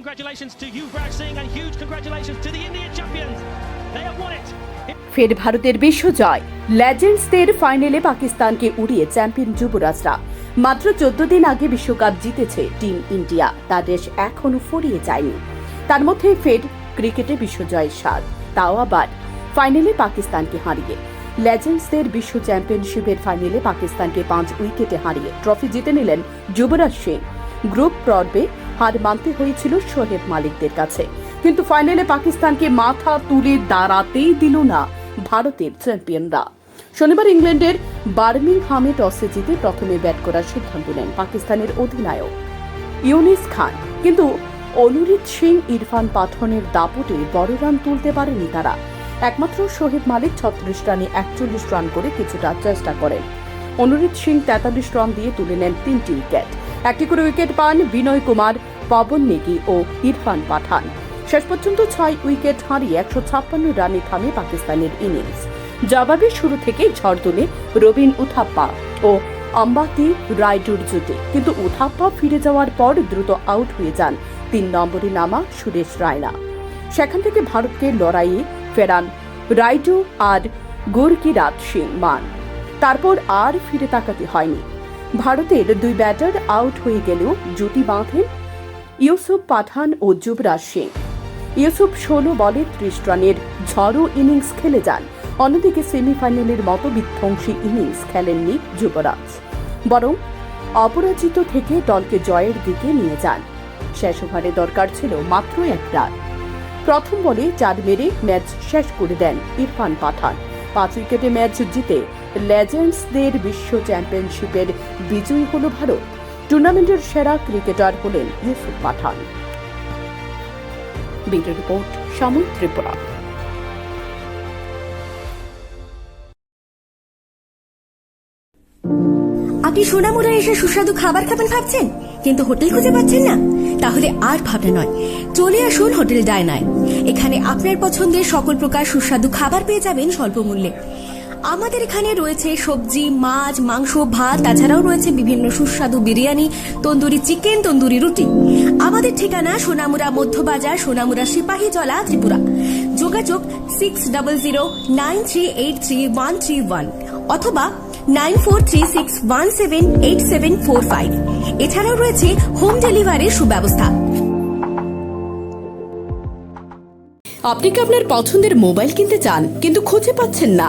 Congratulations to Yuvraj Singh and huge congratulations to the Indian champions. They have won it. ফের ভারতের বিশ্বজয় লেজেন্ডসদের ফাইনালে পাকিস্তানকে উড়িয়ে চ্যাম্পিয়ন যুবরাজরা। মাত্র চোদ্দ দিন আগে বিশ্বকাপ জিতেছে টিম ইন্ডিয়া তার দেশ এখনও ফুরিয়ে যায়নি। তার মধ্যে ফের ক্রিকেটে বিশ্বজয়ের স্বাদ। তাও আবার ফাইনালে পাকিস্তানকে হারিয়ে। লেজেন্ডসদের বিশ্ব চ্যাম্পিয়নশিপের ফাইনালে পাকিস্তানকে পাঁচ উইকেটে হারিয়ে ট্রফি জিতে নিলেন যুবরাজ সিং গ্রুপ পর্বে হার মানতে হয়েছিল শোহেব মালিকদের কাছে। কিন্তু ফাইনালে পাকিস্তানকে মাথা তুলে দাঁড়াতেই দিল না ভারতের চ্যাম্পিয়নরা। শনিবার ইংল্যান্ডের বার্মিংহামে টসে জিতে প্রথমে ব্যাট করার সিদ্ধান্ত নেন পাকিস্তানের অধিনায়ক ইউনিস খান। কিন্তু অনুরিত সিং, ইরফান পাঠনের দাপটে বড় রান তুলতে পারেনি তারা। একমাত্র শহীদ মালিক ছত্রিশ রানে একচল্লিশ রান করে কিছুটা চেষ্টা করেন। অনুরিত সিং তেতাল্লিশ রান দিয়ে তুলে নেন তিনটি উইকেট। একটি করে উইকেট পান বিনয় কুমার পবন নেগি ও ইরফান পাঠান। শেষ পর্যন্ত ছয় উইকেট হারিয়ে একশো ছাপ্পান্ন রানে থামে পাকিস্তানের ইনিংস। জবাবে শুরু থেকে ঝড় তোলে রবিন উথাপ্পা ও অম্বাতি রায়ডুর জুটি। কিন্তু উথাপ্পা ফিরে যাওয়ার পর দ্রুত আউট হয়ে যান তিন নম্বরে নামা সুরেশ রায়না। সেখান থেকে ভারতকে লড়াইয়ে ফেরান রাইডু আর গুরকিরাত সিং মান। তারপর আর ফিরে তাকাতে হয়নি। ভারতের দুই ব্যাটার আউট হয়ে গেলেও জুটি বাঁধেন ইউসুফ পাঠান ও যুবরাজ সিং। ইউসুফ ষোলো বলে ত্রিশ রানের ঝড়ো ইনিংস খেলে যান। অন্যদিকে সেমিফাইনালের মতো বিধ্বংসী ইনিংস খেলেননি যুবরাজ। বরং অপরাজিত থেকে দলকে জয়ের দিকে নিয়ে যান। শেষ ওভারে দরকার ছিল মাত্র এক রান। প্রথম বলে চার মেরে ম্যাচ শেষ করে দেন ইরফান পাঠান। পাঁচ উইকেটে ম্যাচ জিতে লেজেন্ডসদের বিশ্ব চ্যাম্পিয়নশিপের বিজয়ী হল ভারত। টুর্নামেন্টের সেরা ক্রিকেটার হলেন ইউসুফ পাঠান। ব্যুরো রিপোর্ট, সময় ত্রিপুরা। আপনি সোনামুড়া এসে সুস্বাদু খাবার খাবেন ভাবছেন? কিন্তু হোটেল খুঁজে পাচ্ছেন না। তাহলে আর ভাবনা নয়। চলে আসুন হোটেল ডায়নায়। এখানে আপনার পছন্দের সকল প্রকার সুস্বাদু খাবার পেয়ে যাবেন স্বল্প মূল্যে আমাদের এখানে রয়েছে সবজি, মাছ, মাংস, ভাত, তাছাড়াও রয়েছে বিভিন্ন সুস্বাদু বিরিয়ানি, তন্দুরি চিকেন, তন্দুরি রুটি। আমাদের ঠিকানা সোনামুরা মধ্যবাজার সোনামুরা সিপাহী জলা ত্রিপুরা। যোগাযোগ six double zero nine three eight three one three one অথবা nine four three six one seven eight seven four five. এছাড়াও রয়েছে হোম ডেলিভারির সুব্যবস্থা। আপনি কি আপনার পছন্দের মোবাইল কিনতে চান, কিন্তু খুঁজে পাচ্ছেন না?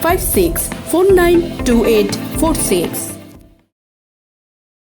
Five six four nine two eight four six.